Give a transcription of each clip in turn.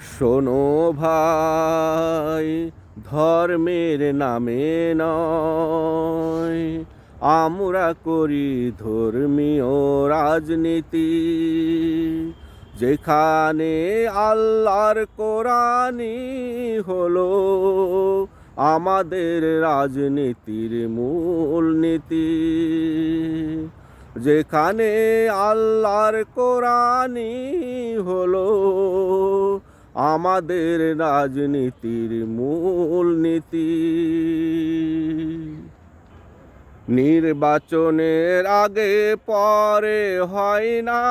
শোনো ভাই, ধর্মের নামে নয়। আমরা করি ধর্মীয় রাজনীতি। যেখানে আল্লাহর কোরআনই হলো আমাদের রাজনীতির মূল নীতি। যেখানে আল্লাহর কোরআনই হলো আমাদের রাজনীতির মূল নীতি। নির্বাচনের আগে পরে হয় না,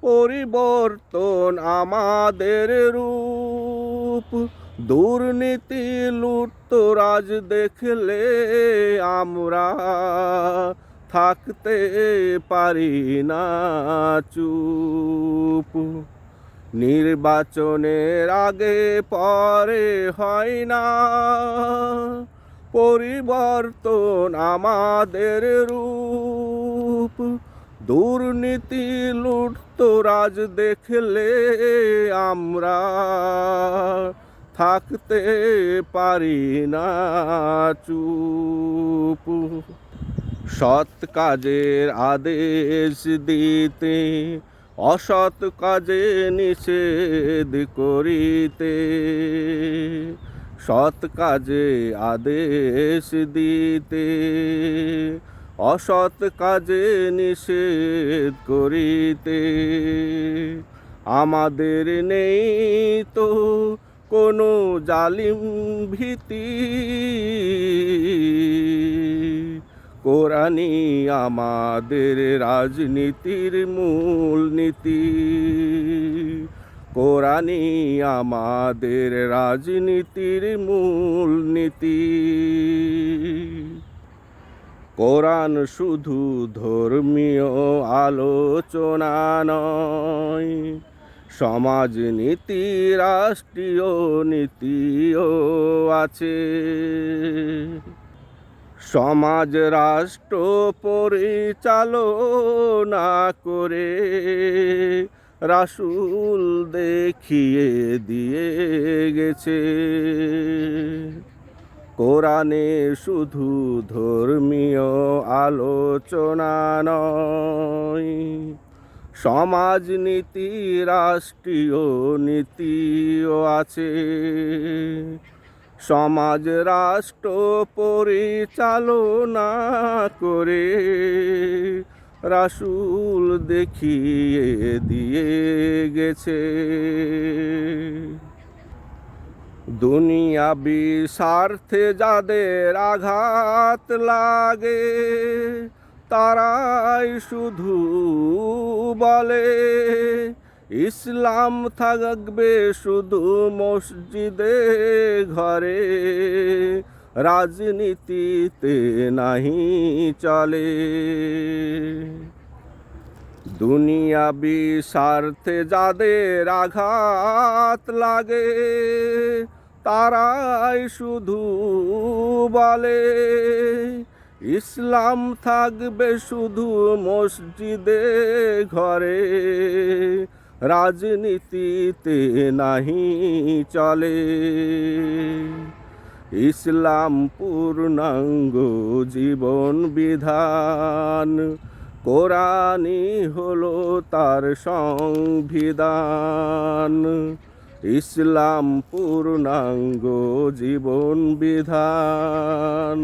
পরিবর্তন আমাদের রূপ। দুর্নীতি লুটতরাজ দেখলে আমরা থাকতে পারি না চুপ। নির্বাচনের আগে পরে হয় না। পরিবর্তন আমাদের রূপ। দুর্নীতি লুটতরাজ দেখলে আমরা থাকতে পারি না চুপ। সৎ কাজের আদেশ দিতে অসৎ কাজে নিষেধ করিতে। সৎ কাজে আদেশ দিতে। অসৎ কাজে নিষেধ করিতে। আমাদের নেই তো কোনো জালিম ভীতি। কোরআনই আমাদের রাজনীতির মূল নীতি। কোরআনই আমাদের রাজনীতির মূল নীতি। কোরআন শুধু ধর্মীয় আলোচনা নয় সমাজ নীতি রাষ্ট্রীয় নীতিও আছে। সমাজ রাষ্ট্র পরিচালনা করে রাসুল দেখিয়ে দিয়ে গেছে। কোরআনে শুধু ধর্মীয় আলোচনা নয় সমাজ নীতি রাষ্ট্রীয় নীতিও আছে। সমাজ রাষ্ট্র পরিচালনা করে রাসুল দেখিয়ে দিয়ে গেছে। দুনিয়াবি স্বার্থে যাদের আঘাত লাগে, তারাই শুধু বলে ইসলাম থাকবে শুধু মসজিদে, ঘরে। রাজনীতিতে নাহি চলে। দুনিয়াবি স্বার্থে যাদের আঘাত লাগে, তারাই শুধু বলে। ইসলাম থাকবে শুধু মসজিদে, ঘরে। রাজনীতিতে নাহি চলে। ইসলাম পূর্ণাঙ্গ জীবন বিধান। কোরআনই হলো তার সংবিধান। ইসলাম পূর্ণাঙ্গ জীবন বিধান।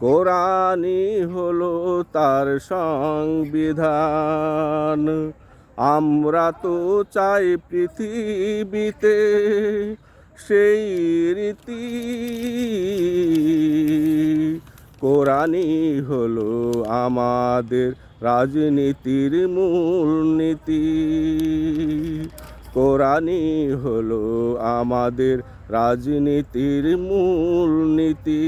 কোরআনই হলো তার সংবিধান। আমরা তো চাই পৃথিবীতে সেই রীতি। কোরআনই হলো আমাদের রাজনীতির মূল নীতি। কোরআনই হলো আমাদের রাজনীতির মূল নীতি।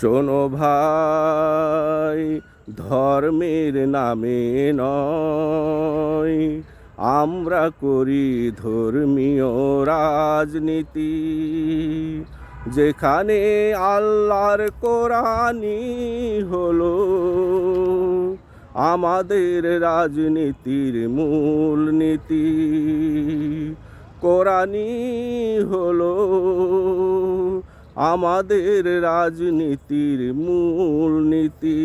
শোনো ভাই ধর্মের নামে নয়। আমরা করি ধর্মীয় রাজনীতি। যেখানে আল্লাহর কোরআনই হলো আমাদের রাজনীতির মূল নীতি কোরআনই হলো আমাদের রাজনীতির মূল নীতি।